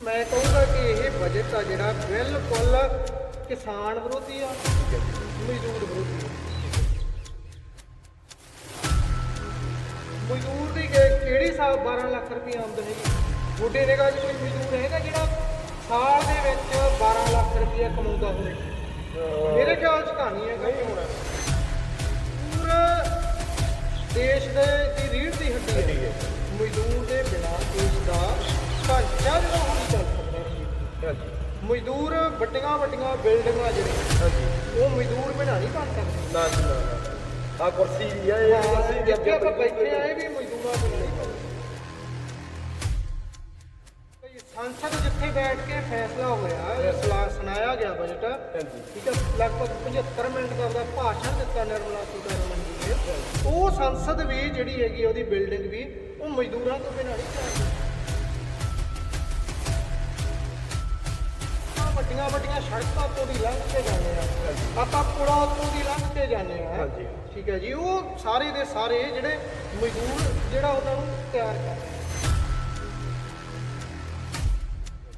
ਮੈਂ ਕਹੂੰਗਾ ਕਿ ਇਹ ਬਜਟ ਆ ਜਿਹੜਾ ਬਿਲਕੁਲ ਕਿਸਾਨ ਵਿਰੋਧੀ ਆ ਮਜ਼ਦੂਰ ਵਿਰੋਧੀ ਆ। ਮਜ਼ਦੂਰ ਦੀ ਕਿਹੜੀ ਸਾਲ 12 ਲੱਖ ਰੁਪਏ ਆਮਦਨ ਹੈਗੀ ਤੁਹਾਡੇ ਨਿਗਾਹ 'ਚ ਕੋਈ ਮਜ਼ਦੂਰ ਹੈਗਾ ਜਿਹੜਾ ਸਾਲ ਦੇ ਵਿੱਚ 12 ਲੱਖ ਰੁਪਏ ਕਮਾਉਂਦਾ ਹੋਵੇ? ਮੇਰੇ ਖਿਆਲ 'ਚ ਨਹੀਂ ਹੈਗਾ। ਨਹੀਂ ਹੋਣਾ। ਪੂਰਾ ਦੇਸ਼ ਦੇ ਦੀ ਰੀੜ ਦੀ ਹੱਡੀ ਹੈ ਹੈ ਮਜ਼ਦੂਰ ਦੇ ਬਿਨਾਂ ਦੇਸ਼ ਦਾ ਢਾਂਚਾ ਜਿਹੜਾ ਉਹ ਨਹੀਂ ਚੱਲ ਸਕਦਾ ਰਣਜੀਤ। ਹਾਂਜੀ। ਮਜ਼ਦੂਰ ਵੱਡੀਆਂ ਵੱਡੀਆਂ ਬਿਲਡਿੰਗਾਂ ਜਿਹੜੀਆਂ ਹਾਂਜੀ। ਉਹ ਮਜ਼ਦੂਰ ਬਿਨਾਂ ਨਹੀਂ ਬਣ ਸਕਦੇ। ਨਾ ਜੀ ਨਾ ਆ ਕੁਰਸੀ ਵੀ ਆ ਇਹ ਕੁਰਸੀ ਆਪਾਂ ਅੱਗੇ ਬੈਠੇ ਆ ਇਹ ਵੀ ਮਜ਼ਦੂਰਾਂ ਬਿਨਾਂ ਨਹੀਂ ਸੰਸਦ ਜਿੱਥੇ ਬੈਠ ਕੇ ਫੈਸਲਾ ਹੋਇਆ ਸਲਾ ਸੁਣਾਇਆ ਗਿਆ ਬਜਟ ਠੀਕ ਹੈ ਲਗਭਗ 75 ਮਿੰਟ ਦਾ ਉਹਦਾ ਭਾਸ਼ਣ ਦਿੱਤਾ ਨਿਰਮਲਾ ਸੀਤਾਰਮਨ ਜੀ ਨੇ। ਉਹ ਸੰਸਦ ਵੀ ਜਿਹੜੀ ਹੈਗੀ ਉਹਦੀ ਬਿਲਡਿੰਗ ਵੀ ਉਹ ਮਜ਼ਦੂਰਾਂ ਤੋਂ ਬਿਨਾਂ ਨਹੀਂ ਚੱਲਦੀ ਵੱਡੀਆਂ ਵੱਡੀਆਂ ਸੜਕਾਂ ਤੋਂ ਦੀ ਲੰਘ ਕੇ ਜਾਂਦੇ ਆ। ਆਪਾਂ ਪੁਲਾਂ ਤੋਂ ਦੀ ਲੰਘ ਕੇ ਜਾਂਦੇ ਆ। ਹਾਂਜੀ। ਠੀਕ ਹੈ ਜੀ ਉਹ ਸਾਰੇ ਦੇ ਸਾਰੇ ਜਿਹੜੇ ਮਜ਼ਦੂਰ ਜਿਹੜਾ ਉਹਨਾਂ ਨੂੰ ਤਿਆਰ ਕਰਦੇ।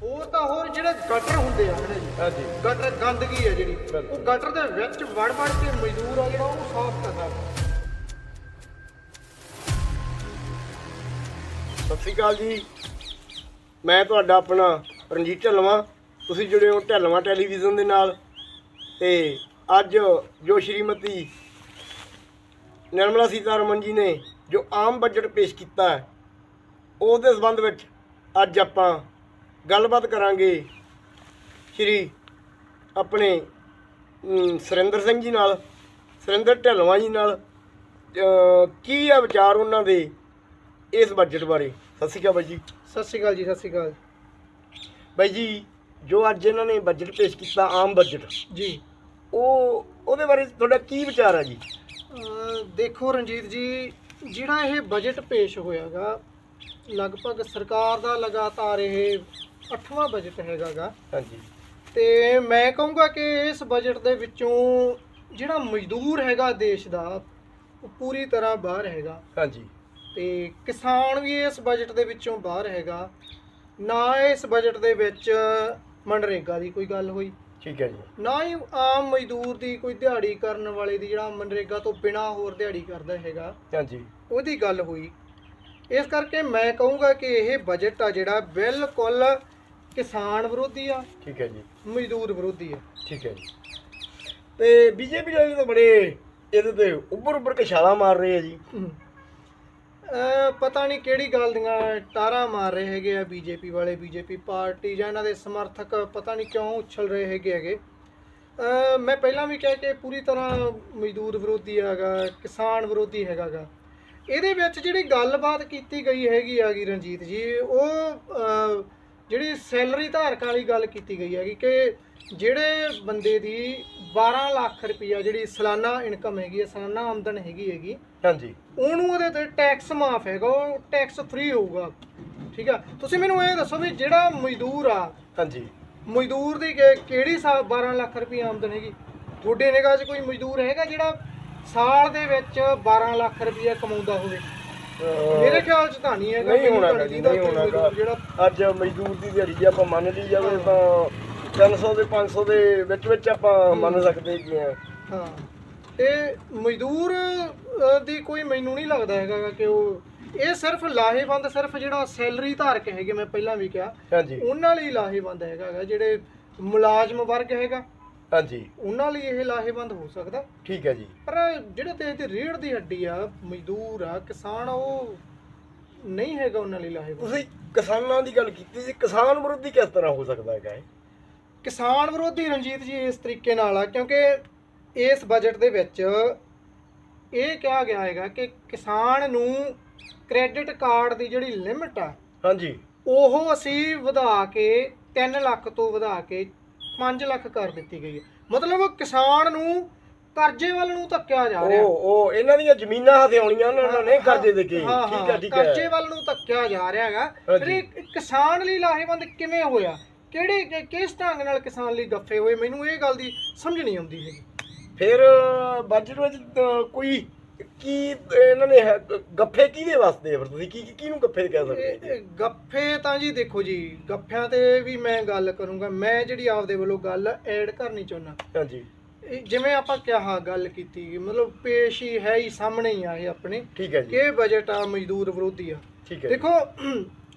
ਹੋਰ ਤਾਂ ਹੋਰ ਜਿਹੜੇ ਗਟਰ ਹੁੰਦੇ ਆ ਹਨਾ ਜੀ। ਹਾਂਜੀ। ਗਟਰ ਗੰਦਗੀ ਹੈ ਜਿਹੜੀ। ਉਹ ਗਟਰ ਦੇ ਵਿੱਚ ਵੜ ਵੜ ਕੇ ਮਜ਼ਦੂਰ ਆ ਜਿਹੜਾ ਉਹਨੂੰ ਸਾਫ਼ ਕਰਦਾ ਸਤਿ ਸ਼੍ਰੀ ਅਕਾਲ ਜੀ। ਮੈਂ ਤੁਹਾਡਾ ਆਪਣਾ ਰਣਜੀਤ ਢੱਲਵਾਂ। ਤੁਸੀਂ ਜੁੜੇ ਹੋ ਢੱਲਵਾਂ ਟੈਲੀਵਿਜ਼ਨ ਦੇ ਨਾਲ ਤੇ ਅੱਜ ਜੋ ਸ਼੍ਰੀਮਤੀ ਨਿਰਮਲਾ ਸੀਤਾਰਮਨ ਜੀ ਨੇ ਜੋ ਆਮ ਬਜਟ ਪੇਸ਼ ਕੀਤਾ ਹੈ ਉਸ ਦੇ ਸੰਬੰਧ ਵਿੱਚ ਅੱਜ ਆਪਾਂ ਗੱਲਬਾਤ ਕਰਾਂਗੇ ਸ਼੍ਰੀ ਆਪਣੇ ਸੁਰਿੰਦਰ ਸਿੰਘ ਜੀ ਨਾਲ ਸੁਰਿੰਦਰ ਢੱਲਵਾਂ ਜੀ ਨਾਲ ਕੀ ਆ ਵਿਚਾਰ ਉਹਨਾਂ ਦੇ ਇਸ ਬਜਟ ਬਾਰੇ? ਸਤਿ ਸ਼੍ਰੀ ਅਕਾਲ ਬਾਈ ਜੀ। ਸਤਿ ਸ਼੍ਰੀ ਅਕਾਲ ਜੀ ਸਤਿ ਸ਼੍ਰੀ ਅਕਾਲ। ਬਾਈ ਜੀ ਜੋ ਅੱਜ ਇਹਨਾਂ ਨੇ ਬਜਟ ਪੇਸ਼ ਕੀਤਾ ਆਮ ਬਜਟ ਜੀ। ਉਹ ਉਹਦੇ ਬਾਰੇ ਤੁਹਾਡਾ ਕੀ ਵਿਚਾਰ ਆ ਜੀ? ਦੇਖੋ ਰਣਜੀਤ ਜੀ ਜਿਹੜਾ ਇਹ ਬਜਟ ਪੇਸ਼ ਹੋਇਆਗਾ ਲਗਭਗ ਸਰਕਾਰ ਦਾ ਲਗਾਤਾਰ ਇਹ 8ਵਾਂ ਬਜਟ ਹੈਗਾਗਾ। ਹਾਂਜੀ। ਤੇ ਮੈਂ ਕਹੂੰਗਾ ਕਿ ਇਸ ਬਜਟ ਦੇ ਵਿੱਚੋਂ ਜਿਹੜਾ ਮਜ਼ਦੂਰ ਹੈਗਾ ਦੇਸ਼ ਦਾ ਉਹ ਪੂਰੀ ਤਰ੍ਹਾਂ ਬਾਹਰ ਹੈਗਾ। ਹਾਂਜੀ। ਤੇ ਕਿਸਾਨ ਵੀ ਇਸ ਬਜਟ ਦੇ ਵਿੱਚੋਂ ਬਾਹਰ ਹੈਗਾ। ਨਾ ਇਸ ਬਜਟ ਦੇ ਵਿੱਚ ਮਨਰੇਗਾ ਦੀ ਕੋਈ ਗੱਲ ਹੋਈ? ਠੀਕ ਹੈ ਜੀ। ਨਾ ਹੀ ਆਮ ਮਜ਼ਦੂਰ ਦੀ ਕੋਈ ਦਿਹਾੜੀ ਕਰਨ ਵਾਲੇ ਦੀ ਜਿਹੜਾ ਮਨਰੇਗਾ ਤੋਂ ਬਿਨਾ ਹੋਰ ਦਿਹਾੜੀ ਕਰਦਾ ਹੈਗਾ ਹਾਂਜੀ। ਉਹਦੀ ਗੱਲ ਹੋਈ। ਇਸ ਕਰਕੇ ਮੈਂ ਕਹੂੰਗਾ ਕਿ ਇਹ ਬਜਟ ਆ ਜਿਹੜਾ ਬਿਲਕੁਲ ਕਿਸਾਨ ਵਿਰੋਧੀ ਆ ਠੀਕ ਹੈ ਜੀ। ਮਜ਼ਦੂਰ ਵਿਰੋਧੀ ਆ। ਠੀਕ ਹੈ ਜੀ। ਤੇ ਬੀਜੇਪੀ ਵਾਲੇ ਤਾਂ ਬੜੇ ਇਹਦੇ ਤੇ ਉੱਪਰ ਉੱਪਰ ਕੇ ਛਾਲਾਂ ਮਾਰ ਰਹੇ ਆ ਜੀ। ਪਤਾ ਨਹੀਂ ਕਿਹੜੀ ਗੱਲ ਦੀਆਂ ਟਾਰਾਂ ਮਾਰ ਰਹੇ ਹੈਗੇ ਆ ਬੀਜੇਪੀ ਵਾਲੇ, ਬੀਜੇਪੀ ਪਾਰਟੀ ਜਾਂ ਇਹਨਾਂ ਦੇ ਸਮਰਥਕ, ਪਤਾ ਨਹੀਂ ਕਿਉਂ ਉਛਲ ਰਹੇ ਹੈਗੇ ਹੈਗੇ। ਮੈਂ ਪਹਿਲਾਂ ਵੀ ਕਿਹਾ ਕਿ ਪੂਰੀ ਤਰ੍ਹਾਂ ਮਜ਼ਦੂਰ ਵਿਰੋਧੀ ਹੈਗਾ, ਕਿਸਾਨ ਵਿਰੋਧੀ ਹੈਗਾਗਾ। ਇਹਦੇ ਵਿੱਚ ਜਿਹੜੀ ਗੱਲਬਾਤ ਕੀਤੀ ਗਈ ਹੈਗੀ ਆਗੀ ਰਣਜੀਤ ਜੀ, ਉਹ ਜਿਹੜੀ ਸੈਲਰੀ ਧਾਰਕਾਂ ਵਾਲੀ ਗੱਲ ਕੀਤੀ ਗਈ ਹੈਗੀ ਕਿ ਜਿਹੜੇ ਬੰਦੇ ਦੀ 12 ਲੱਖ ਰੁਪਈਆ ਜਿਹੜੀ ਸਾਲਾਨਾ ਇਨਕਮ ਹੈਗੀ ਹੈ ਸਾਲਾਨਾ ਆਮਦਨ ਹੈਗੀ ਹੈਗੀ ਹਾਂਜੀ। ਉਹਨੂੰ ਉਹਦੇ ਤੇ ਟੈਕਸ ਮਾਫ ਹੈਗਾ ਉਹ ਟੈਕਸ ਫ੍ਰੀ ਹੋਊਗਾ। ਠੀਕ ਆ? ਤੁਸੀਂ ਮੈਨੂੰ ਇਹ ਦੱਸੋ ਵੀ ਜਿਹੜਾ ਮਜ਼ਦੂਰ ਆ ਹਾਂਜੀ। ਮਜ਼ਦੂਰ ਦੀ ਕਿ- ਕਿਹੜੀ ਸਾਲ 12 ਲੱਖ ਰੁਪਏ ਆਮਦਨ ਹੈਗੀ? ਤੁਹਾਡੇ ਨਿਗਾਹ 'ਚ ਕੋਈ ਮਜ਼ਦੂਰ ਹੈਗਾ ਜਿਹੜਾ ਸਾਲ ਦੇ ਵਿੱਚ 12 ਲੱਖ ਰੁਪਏ ਕਮਾਉਂਦਾ ਹੋਵੇ? ਮੇਰੇ ਖਿਆਲ 'ਚ ਤਾਂ ਨਹੀਂ ਹੈਗਾ ਨਹੀਂ ਹੋਣਾ ਜੀ ਨਹੀਂ ਹੋਣਾ ਜਿਹੜਾ ਅੱਜ ਮਜ਼ਦੂਰ ਦੀ ਦਿਹਾੜੀ ਜੇ ਆਪਾਂ ਮੰਨ ਲਈ ਜਾਵੇ ਤਾਂ 300 ਦੇ 500 ਦੇ ਵਿੱਚ ਵਿੱਚ ਆਪਾਂ ਮੰਨ ਸਕਦੇ ਕਿ ਹਾਂ ਤੇ ਮਜ਼ਦੂਰ ਦੀ ਕੋਈ ਮੈਨੂੰ ਨਹੀਂ ਲੱਗਦਾ ਹੈਗਾ ਕਿ ਉਹ ਇਹ ਸਿਰਫ ਲਾਹੇਵੰਦ ਸਿਰਫ ਜਿਹੜਾ ਸੈਲਰੀ ਧਾਰਕ ਹੈਗੇ ਮੈਂ ਪਹਿਲਾਂ ਵੀ ਕਿਹਾ ਹਾਂਜੀ। ਉਹਨਾਂ ਲਈ ਲਾਹੇਵੰਦ ਹੈਗਾ ਜਿਹੜੇ ਮੁਲਾਜ਼ਮ ਵਰਗ ਹੈਗਾ। ਹਾਂਜੀ। ਉਹਨਾਂ ਲਈ ਇਹ ਲਾਹੇਵੰਦ ਹੋ ਸਕਦਾ। ਠੀਕ ਹੈ ਜੀ। ਪਰ ਜਿਹੜੇ ਤੇ ਦੀ ਰੀੜ ਦੀ ਹੱਡੀ ਆ ਮਜ਼ਦੂਰ ਆ ਕਿਸਾਨ ਉਹ ਨਹੀਂ ਹੈਗਾ ਉਹਨਾਂ ਲਈ ਲਾਹੇਵੰਦ। ਤੁਸੀਂ ਕਿਸਾਨਾਂ ਦੀ ਗੱਲ ਕੀਤੀ ਸੀ ਕਿਸਾਨ ਵਿਰੋਧੀ ਕਿਸ ਤਰ੍ਹਾਂ ਹੋ ਸਕਦਾ ਹੈਗਾ ਇਹ? ਕਿਸਾਨ ਵਿਰੋਧੀ ਰਣਜੀਤ ਜੀ ਇਸ ਤਰੀਕੇ ਨਾਲ ਆ ਕਿਉਂਕਿ ਇਸ ਬਜਟ ਦੇ ਵਿੱਚ ਇਹ ਕਿਹਾ ਗਿਆ ਹੈਗਾ ਕਿ ਕਿਸਾਨ ਨੂੰ ਕ੍ਰੈਡਿਟ ਕਾਰਡ ਦੀ ਜਿਹੜੀ ਲਿਮਿਟ ਆ ਹਾਂਜੀ। ਉਹ ਅਸੀਂ ਵਧਾ ਕੇ 3 ਲੱਖ ਤੋਂ ਵਧਾ ਕੇ 5 ਲੱਖ ਕਰ ਦਿੱਤੀ ਗਈ ਹੈ। ਮਤਲਬ ਕਿਸਾਨ ਨੂੰ ਕਰਜ਼ੇ ਵੱਲ ਨੂੰ ਧੱਕਿਆ ਜਾ ਰਿਹਾ। ਉਹ ਉਹ ਇਹਨਾਂ ਦੀਆਂ ਜ਼ਮੀਨਾਂ ਹਥਿਆਉਣੀਆਂ ਉਹਨਾਂ ਨੇ ਕਰਜ਼ੇ ਦੇ ਕੇ। ਹਾਂ, ਠੀਕ ਹਾਂ, ਠੀਕ ਹੈ। ਕਰਜ਼ੇ ਵੱਲ ਨੂੰ ਧੱਕਿਆ ਜਾ ਰਿਹਾ ਹੈਗਾ। ਹਾਂਜੀ। ਪਰ ਇਹ ਕਿਸਾਨ ਲਈ ਲਾਹੇਵੰਦ ਕਿਵੇਂ ਹੋਇਆ? ਕਿਹੜੇ ਕਿ- ਕਿਸ ਢੰਗ ਨਾਲ ਕਿਸਾਨ ਲਈ ਗੱਫੇ ਹੋਏ? ਮੈਨੂੰ ਇਹ ਗੱਲ ਦੀ ਸਮਝ ਨਹੀਂ ਆਉਂਦੀ ਹੈਗੀ। ਫਿਰ ਬਜਟ ਵਿੱਚ ਤਾਂ ਕੋਈ ਕੀ ਇਹਨਾਂ ਨੇ ਹੈ- ਗੱਫੇ ਕਿਹਦੇ ਵਾਸਤੇ ਆ ਫਿਰ ਤੁਸੀਂ? ਕੀ ਕੀ- ਕਿਹਨੂੰ ਗੱਫੇ ਕਹਿ ਸਕਦੇ ਇਹ- ਜੀ? ਇਹ ਗੱਫੇ ਤਾਂ ਜੀ ਦੇਖੋ ਜੀ ਗੱਫਿਆਂ ਤੇ ਵੀ ਮੈਂ ਗੱਲ ਕਰੂੰਗਾ। ਮੈਂ ਜਿਹੜੀ ਆਪਦੇ ਵੱਲੋਂ ਗੱਲ ਐਡ ਕਰਨੀ ਚਾਹੁੰਦਾ ਹਾਂਜੀ। ਇਹ ਜਿਵੇਂ ਆਪਾਂ ਕਿਹਾ ਗੱਲ ਕੀਤੀ ਮਤਲਬ ਪੇਸ਼ ਹੀ ਹੈ ਹੀ ਸਾਹਮਣੇ ਹੀ ਆ ਇਹ ਆਪਣੇ। ਠੀਕ ਹੈ ਕਿ ਜੀ। ਇਹ ਬਜਟ ਆ ਮਜ਼ਦੂਰ ਵਿਰੋਧੀ ਆ। ਠੀਕ ਹੈ ਦੇਖੋ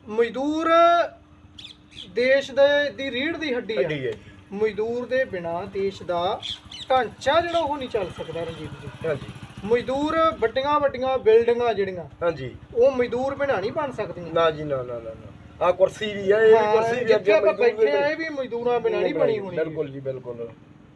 ਮਜ਼ਦੂਰ ਦੇਸ਼ ਦੇ ਦੀ ਰੀੜ ਦੀ ਹੱਡੀ ਆ। ਅੱਡੀ ਹੈ ਜੀ। ਮਜ਼ਦੂਰ ਦੇ ਬਿਨਾ ਦੇਸ਼ ਦਾ ਢਾਂਚਾ ਜਿਹੜਾ ਉਹ ਨਹੀਂ ਚੱਲ ਸਕਦਾ ਰਣਜੀਤ ਜੀ। ਹਾਂਜੀ। ਮਜ਼ਦੂਰ ਵੱਡੀਆਂ ਵੱਡੀਆਂ ਬਿਲਡਿੰਗਾਂ ਜਿਹੜੀਆਂ ਹਾਂਜੀ। ਉਹ ਮਜ਼ਦੂਰ ਬਿਨਾ ਨਹੀਂ ਬਣ ਸਕਦੀਆਂ। ਨਾ ਜੀ ਨਾ ਨਾ ਨਾ ਆ ਕੁਰਸੀ ਵੀ ਆ ਇਹ ਵੀ ਕੁਰਸੀ ਵੀ ਜਿੱਥੇ ਆਪਾਂ ਬੈਠੇ ਆ ਇਹ ਵੀ ਮਜ਼ਦੂਰਾਂ ਬਿਨਾ ਨਹੀਂ ਬਣੀ ਹੋਣੀ। ਬਿਲਕੁਲ ਜੀ ਬਿਲਕੁਲ।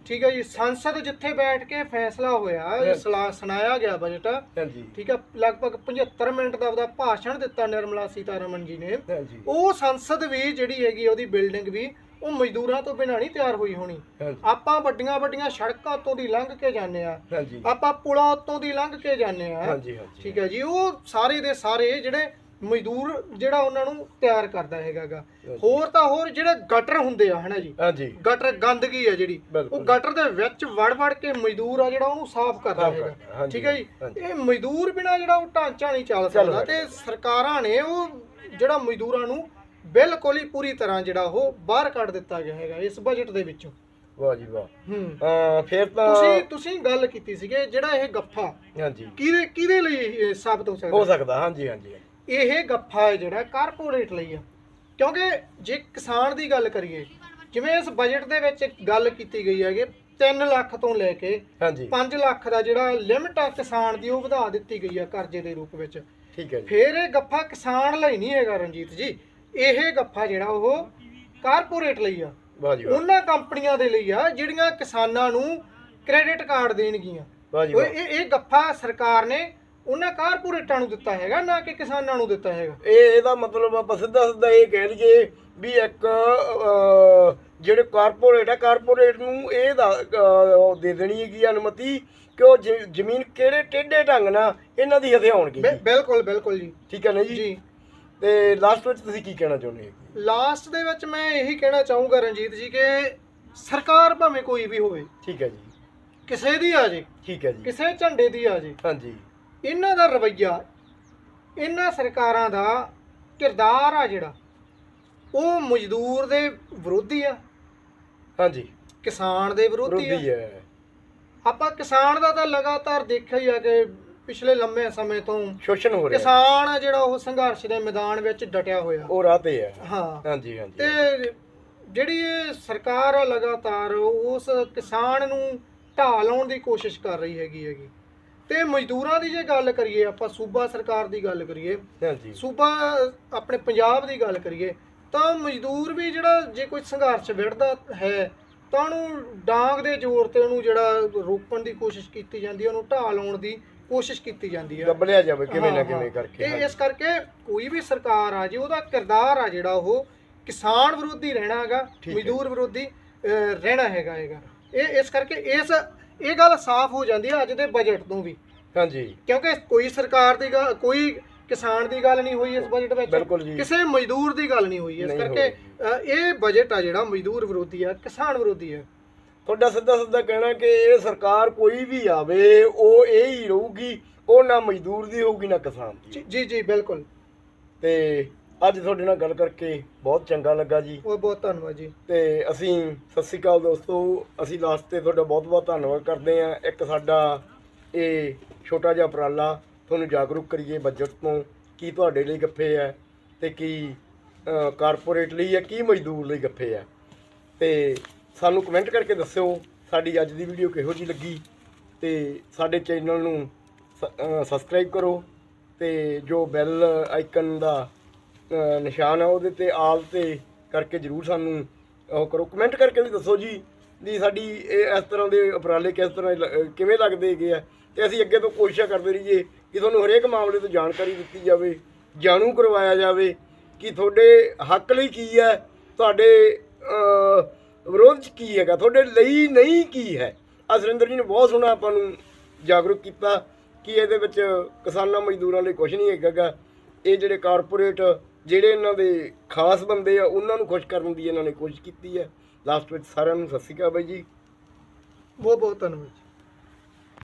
ਠੀਕ ਹੈ ਜੀ ਸੰਸਦ ਜਿੱਥੇ ਬੈਠ ਕੇ ਫੈਸਲਾ ਹੋਇਆ ਇਹ ਸਲਾ- ਸੁਣਾਇਆ ਗਿਆ ਬਜਟ ਹਾਂਜੀ। ਠੀਕ ਹੈ ਲਗਭਗ 75 ਮਿੰਟ ਦਾ ਉਹਦਾ ਭਾਸ਼ਣ ਦਿੱਤਾ ਨਿਰਮਲਾ ਸੀਤਾਰਮਨ ਜੀ ਨੇ। ਉਹ ਸੰਸਦ ਵੀ ਜਿਹੜੀ ਹੈਗੀ ਉਹਦੀ ਬਿਲਡਿੰਗ ਵੀ ਉਹ ਮਜ਼ਦੂਰਾਂ ਤੋਂ ਬਿਨਾਂ ਨਹੀਂ ਤਿਆਰ ਹੋਈ ਹੋਣੀ। ਹਾਂਜੀ। ਆਪਾਂ ਵੱਡੀਆਂ ਵੱਡੀਆਂ ਸੜਕਾਂ ਤੋਂ ਦੀ ਲੰਘ ਕੇ ਜਾਂਦੇ ਆ ਹਾਂਜੀ। ਆਪਾਂ ਪੁਲਾਂ ਉੱਤੋਂ ਦੀ ਲੰਘ ਕੇ ਜਾਂਦੇ ਆ ਹਾਂਜੀ ਹਾਂਜੀ। ਠੀਕ ਹੈ ਜੀ ਉਹ ਸਾਰੇ ਦੇ ਸਾਰੇ ਜਿਹੜੇ ਮਜ਼ਦੂਰ ਜਿਹੜਾ ਉਹਨਾਂ ਨੂੰ ਤਿਆਰ ਕਰਦਾ ਹੈਗਾਗਾ। ਹੋਰ ਤਾਂ ਹੋਰ ਜਿਹੜੇ ਗਟਰ ਹੁੰਦੇ ਆ ਹਨਾ ਜੀ? ਹਾਂਜੀ। ਗਟਰ ਗੰਦਗੀ ਆ ਜਿਹੜੀ ਉਹ ਗਟਰ ਦੇ ਵਿੱਚ ਵੜ ਵੜ ਕੇ ਮਜ਼ਦੂਰ ਆ ਜਿਹੜਾ ਉਹਨੂੰ ਸਾਫ਼ ਕਰਦਾ ਸਾਫ਼ ਹੈਗਾ। ਹਾਂਜੀ, ਠੀਕ ਹੈ ਜੀ? ਹਾਂਜੀ। ਇਹ ਮਜ਼ਦੂਰ ਬਿਨਾ ਜਿਹੜਾ ਉਹ ਢਾਂਚਾ ਨਹੀਂ ਚੱਲ ਚੱਲ ਸਕਦਾ। ਤੇ ਸਰਕਾਰਾਂ ਨੇ ਉਹ ਜਿਹੜਾ ਮਜ਼ਦੂਰਾਂ ਨੂੰ ਬਿਲਕੁਲ ਹੀ ਪੂਰੀ ਤਰ੍ਹਾਂ ਜਿਹੜਾ ਉਹ ਬਾਹਰ ਕੱਢ ਦਿੱਤਾ ਗਿਆ ਹੈਗਾ ਇਸ ਬਜਟ ਦੇ ਵਿੱਚੋਂ। ਵਾਹ ਜੀ ਵਾਹ। ਹੂੰ। ਫਿਰ ਤਾਂ ਤੁਸੀਂ ਤੁਸੀਂ ਗੱਲ ਕੀਤੀ ਸੀਗੇ ਜਿਹੜਾ ਇਹ ਗੱਫਾ ਹਾਂਜੀ। ਕਿਹਦੇ ਕਿਹਦੇ ਲਈ ਇਹ ਸਾਬਤ ਹੋ ਹੋ ਸਕਦਾ ਸਕਦਾ ਹਾਂਜੀ ਹਾਂਜੀ। ਇਹ ਗੱਫਾ ਹੈ ਜਿਹੜਾ ਕਾਰਪੋਰੇਟ ਲਈ ਆ। ਕਿਉਂਕਿ ਜੇ ਕਿਸਾਨ ਦੀ ਗੱਲ ਕਰੀਏ ਜਿਵੇਂ ਇਸ ਬਜਟ ਦੇ ਵਿੱਚ ਇੱਕ ਗੱਲ ਕੀਤੀ ਗਈ ਹੈ ਕਿ 3 ਲੱਖ ਤੋਂ ਲੈ ਕੇ ਹਾਂਜੀ। 5 ਲੱਖ ਦਾ ਜਿਹੜਾ ਲਿਮਟ ਆ ਕਿਸਾਨ ਦੀ ਉਹ ਵਧਾ ਦਿੱਤੀ ਗਈ ਆ ਕਰਜ਼ੇ ਦੇ ਰੂਪ ਵਿੱਚ। ਠੀਕ ਹੈ ਜੀ। ਫਿਰ ਇਹ ਗੱਫਾ ਕਿਸਾਨ ਲਈ ਨਹੀਂ ਹੈਗਾ ਰਣਜੀਤ ਜੀ। ਇਹ ਗੱਫਾ ਜਿਹੜਾ ਉਹ ਕਾਰਪੋਰੇਟ ਲਈ ਆ। ਵਾਹ ਜੀ ਵਾਹ। ਉਹਨਾਂ ਕੰਪਨੀਆਂ ਦੇ ਲਈ ਆ ਜਿਹੜੀਆਂ ਕਿਸਾਨਾਂ ਨੂੰ ਕ੍ਰੈਡਿਟ ਕਾਰਡ ਦੇਣਗੀਆਂ। ਵਾਹ ਜੀ ਵਾਹ। ਇਹ ਇਹ ਗੱਫਾ ਸਰਕਾਰ ਨੇ ਉਹਨਾਂ ਕਾਰਪੋਰੇਟਾਂ ਨੂੰ ਦਿੱਤਾ ਹੈਗਾ ਨਾ ਕਿ ਕਿਸਾਨਾਂ ਨੂੰ ਦਿੱਤਾ ਹੈਗਾ। ਇਹ ਇਹਦਾ ਮਤਲਬ ਆਪਾਂ ਸਿੱਧਾ ਸਿੱਧਾ ਇਹ ਕਹਿ ਲਈਏ ਵੀ ਇੱਕ ਜਿਹੜੇ ਕਾਰਪੋਰੇਟ ਹੈ ਕਾਰਪੋਰੇਟ ਨੂੰ ਇਹ ਦਾ ਦੇਣੀ ਹੈਗੀ ਅਨੁਮਤੀ ਕਿ ਉਹ ਜ਼ਮੀਨ ਕਿਹੜੇ ਟੇਢੇ ਢੰਗ ਨਾਲ ਇਹਨਾਂ ਦੀ ਹਥਿਆਉਣਗੇ ਬਿਲਕੁਲ ਬਿਲਕੁਲ ਜੀ। ਠੀਕ ਹੈ ਨਾ ਜੀ? ਜੀ। ਤੇ ਲਾਸਟ ਵਿੱਚ ਤੁਸੀਂ ਕੀ ਕਹਿਣਾ ਚਾਹੁੰਦੇ ਹੋ? ਲਾਸਟ ਦੇ ਵਿੱਚ ਮੈਂ ਇਹੀ ਕਹਿਣਾ ਚਾਹੂੰਗਾ ਰਣਜੀਤ ਜੀ ਕਿ ਸਰਕਾਰ ਭਾਵੇਂ ਕੋਈ ਵੀ ਹੋਵੇ ਠੀਕ ਹੈ ਜੀ। ਕਿਸੇ ਦੀ ਆ ਜੇ ਠੀਕ ਹੈ ਜੀ। ਕਿਸੇ ਝੰਡੇ ਦੀ ਆ ਜੇ ਹਾਂਜੀ। ਇਹਨਾਂ ਦਾ ਰਵੱਈਆ ਇਹਨਾਂ ਸਰਕਾਰਾਂ ਦਾ ਕਿਰਦਾਰ ਆ ਜਿਹੜਾ ਉਹ ਮਜ਼ਦੂਰ ਦੇ ਵਿਰੋਧੀ ਆ ਹਾਂਜੀ। ਕਿਸਾਨ ਦੇ ਵਿਰੋਧੀ ਵਿਰੋਧੀ ਆ ਹੈ। ਆਪਾਂ ਕਿਸਾਨ ਦਾ ਤਾਂ ਲਗਾਤਾਰ ਦੇਖਿਆ ਹੀ ਆ ਕਿ ਪਿਛਲੇ ਲੰਮੇ ਸਮੇਂ ਤੋਂ ਸ਼ੋਸ਼ਣ ਹੋ ਰਿਹਾ। ਕਿਸਾਨ ਆ ਜਿਹੜਾ ਉਹ ਸੰਘਰਸ਼ ਦੇ ਮੈਦਾਨ ਵਿੱਚ ਡਟਿਆ ਹੋਇਆ। ਉਹ ਰਾਹ ਤੇ ਹੈ ਹਾਂ। ਹਾਂਜੀ ਹਾਂਜੀ। ਤੇ ਜਿਹੜੀ ਇਹ ਸਰਕਾਰ ਆ ਲਗਾਤਾਰ ਉਸ ਕਿਸਾਨ ਨੂੰ ਢਾਹ ਲਾਉਣ ਦੀ ਕੋਸ਼ਿਸ਼ ਕਰ ਰਹੀ ਹੈਗੀ ਹੈਗੀ। ਤੇ ਮਜ਼ਦੂਰਾਂ ਦੀ ਜੇ ਗੱਲ ਕਰੀਏ ਆਪਾਂ ਸੂਬਾ ਸਰਕਾਰ ਦੀ ਗੱਲ ਕਰੀਏ ਹਾਂਜੀ। ਸੂਬਾ ਆਪਣੇ ਪੰਜਾਬ ਦੀ ਗੱਲ ਕਰੀਏ ਤਾਂ ਮਜ਼ਦੂਰ ਵੀ ਜਿਹੜਾ ਜੇ ਕੋਈ ਸੰਘਰਸ਼ ਵਿੜਦਾ ਹੈ ਤਾਂ ਉਹਨੂੰ ਡਾਂਗ ਦੇ ਜ਼ੋਰ ਤੇ ਉਹਨੂੰ ਜਿਹੜਾ ਰੋਕਣ ਦੀ ਕੋਸ਼ਿਸ਼ ਕੀਤੀ ਜਾਂਦੀ ਹੈ ਉਹਨੂੰ ਢਾਹ ਲਾਉਣ ਦੀ ਕੋਸ਼ਿਸ਼ ਕੀਤੀ ਜਾਂਦੀ ਹੈ। ਦੱਬਲਿਆ ਜਾਵੇ ਕਿਵੇਂ ਨਾ ਕਿਵੇਂ। ਕਰਕੇ ਤੇ ਇਸ ਕਰਕੇ ਕੋਈ ਵੀ ਸਰਕਾਰ ਆ ਜੇ ਉਹਦਾ ਕਿਰਦਾਰ ਆ ਜਿਹੜਾ ਉਹ ਕਿਸਾਨ ਵਿਰੋਧੀ ਰਹਿਣਾ ਹੈਗਾ। ਮਜ਼ਦੂਰ ਵਿਰੋਧੀ ਰਹਿਣਾ ਹੈਗਾ ਹੈਗਾ। ਇਹ ਇਸ ਕਰਕੇ ਇਸ ਇਹ ਗੱਲ ਸਾਫ਼ ਹੋ ਜਾਂਦੀ ਹੈ ਅੱਜ ਦੇ ਬਜਟ ਤੋਂ ਵੀ। ਹਾਂਜੀ। ਕਿਉਂਕਿ ਕੋਈ ਸਰਕਾਰ ਦੀ ਗੱਲ ਕੋਈ ਕਿਸਾਨ ਦੀ ਗੱਲ ਨਹੀਂ ਹੋਈ ਇਸ ਬਜਟ ਵਿੱਚ। ਕਿਸੇ ਮਜ਼ਦੂਰ ਦੀ ਗੱਲ ਨਹੀਂ ਹੋਈ। ਇਸ ਕਰਕੇ ਇਹ ਬਜਟ ਆ ਜਿਹੜਾ ਮਜ਼ਦੂਰ ਵਿਰੋਧੀ ਆ ਕਿਸਾਨ ਵਿਰੋਧੀ ਆ। ਤੁਹਾਡਾ ਸਿੱਧਾ ਸਿੱਧਾ ਕਹਿਣਾ ਕਿ ਇਹ ਸਰਕਾਰ ਕੋਈ ਵੀ ਆਵੇ ਉਹ ਇਹ ਹੀ ਰਹੂਗੀ ਉਹ ਨਾ ਮਜ਼ਦੂਰ ਦੀ ਹੋਊਗੀ ਨਾ ਕਿਸਾਨ ਦੀ ਜੀ- ਜੀ ਬਿਲਕੁਲ। ਤੇ ਅੱਜ ਤੁਹਾਡੇ ਨਾਲ ਗੱਲ ਕਰਕੇ ਬਹੁਤ ਚੰਗਾ ਲੱਗਾ ਜੀ। ਬਹੁਤ ਬਹੁਤ ਧੰਨਵਾਦ ਜੀ। ਤੇ ਅਸੀਂ ਸਤਿ ਸ਼੍ਰੀ ਅਕਾਲ ਦੋਸਤੋ ਅਸੀਂ ਲਾਸਟ ਤੇ ਤੁਹਾਡਾ ਬਹੁਤ ਬਹੁਤ ਧੰਨਵਾਦ ਕਰਦੇ ਹਾਂ। ਇੱਕ ਸਾਡਾ ਇਹ ਛੋਟਾ ਜਿਹਾ ਉਪਰਾਲਾ ਤੁਹਾਨੂੰ ਜਾਗਰੂਕ ਕਰੀਏ ਬਜਟ ਤੋਂ ਕੀ ਤੁਹਾਡੇ ਲਈ ਗੱਫੇ ਹੈ ਤੇ ਕੀ ਕਾਰਪੋਰੇਟ ਲਈ ਹੈ ਕੀ ਮਜ਼ਦੂਰ ਲਈ ਗੱਫੇ ਹੈ। ਤੇ ਸਾਨੂੰ ਕਮੈਂਟ ਕਰਕੇ ਦੱਸਿਓ ਸਾਡੀ ਅੱਜ ਦੀ ਵੀਡੀਓ ਕਿਹੋ ਜੀ ਲੱਗੀ ਤੇ ਸਾਡੇ ਚੈਨਲ ਨੂੰ ਸਬਸਕ੍ਰਾਈਬ ਕਰੋ ਤੇ ਜੋ ਬੈਲ ਆਈਕਨ ਦਾ ਨਿਸ਼ਾਨ ਹੈ ਉਹਦੇ ਤੇ ਆਲ ਤੇ ਕਰਕੇ ਜਰੂਰ ਸਾਨੂੰ ਉਹ ਕਰੋ। ਕਮੈਂਟ ਕਰਕੇ ਵੀ ਦੱਸੋ ਜੀ ਵੀ ਸਾਡੀ ਇਹ ਇਸ ਤਰ੍ਹਾਂ ਦੇ ਉਪਰਾਲੇ ਕਿਸ ਤਰ੍ਹਾਂ ਲ- ਕਿਵੇਂ ਲੱਗਦੇ ਹੈਗੇ ਆ ਤੇ ਅਸੀਂ ਅੱਗੇ ਤੋਂ ਕੋਸ਼ਿਸ਼ ਕਰਦੇ ਰਹੀਏ ਕਿ ਤੁਹਾਨੂੰ ਹਰੇਕ ਮਾਮਲੇ ਤੋਂ ਜਾਣਕਾਰੀ ਦਿੱਤੀ ਜਾਵੇ, ਜਾਣੂ ਕਰਵਾਇਆ ਜਾਵੇ ਕਿ ਤੁਹਾਡੇ ਹੱਕ ਲਈ ਕੀ ਹੈ, ਤੁਹਾਡੇ ਵਿਰੋਧ 'ਚ ਕੀ ਹੈਗਾ? ਤੁਹਾਡੇ ਲਈ ਨਹੀਂ ਕੀ ਹੈ? ਆ ਸੁਰਿੰਦਰ ਜੀ ਨੇ ਬਹੁਤ ਸੋਹਣਾ ਆਪਾਂ ਨੂੰ ਜਾਗਰੂਕ ਕੀਤਾ ਕਿ ਇਹਦੇ ਵਿੱਚ ਕਿਸਾਨਾਂ ਮਜ਼ਦੂਰਾਂ ਲਈ ਕੁਝ ਨਹੀਂ ਹੈਗਾ ਇਹ ਜਿਹੜੇ ਕਾਰਪੋਰੇਟ, ਜਿਹੜੇ ਇਹਨਾਂ ਦੇ ਖਾਸ ਬੰਦੇ ਆ, ਉਹਨਾਂ ਨੂੰ ਖੁਸ਼ ਕਰਨ ਦੀ ਇਹਨਾਂ ਨੇ ਕੋਸ਼ਿਸ਼ ਕੀਤੀ ਹੈ। ਲਾਸਟ ਵਿੱਚ ਸਾਰਿਆਂ ਨੂੰ ਸਤਿ ਸ਼੍ਰੀ ਅਕਾਲ ਬਾਈ ਜੀ। ਬਹੁਤ ਬਹੁਤ ਧੰਨਵਾਦ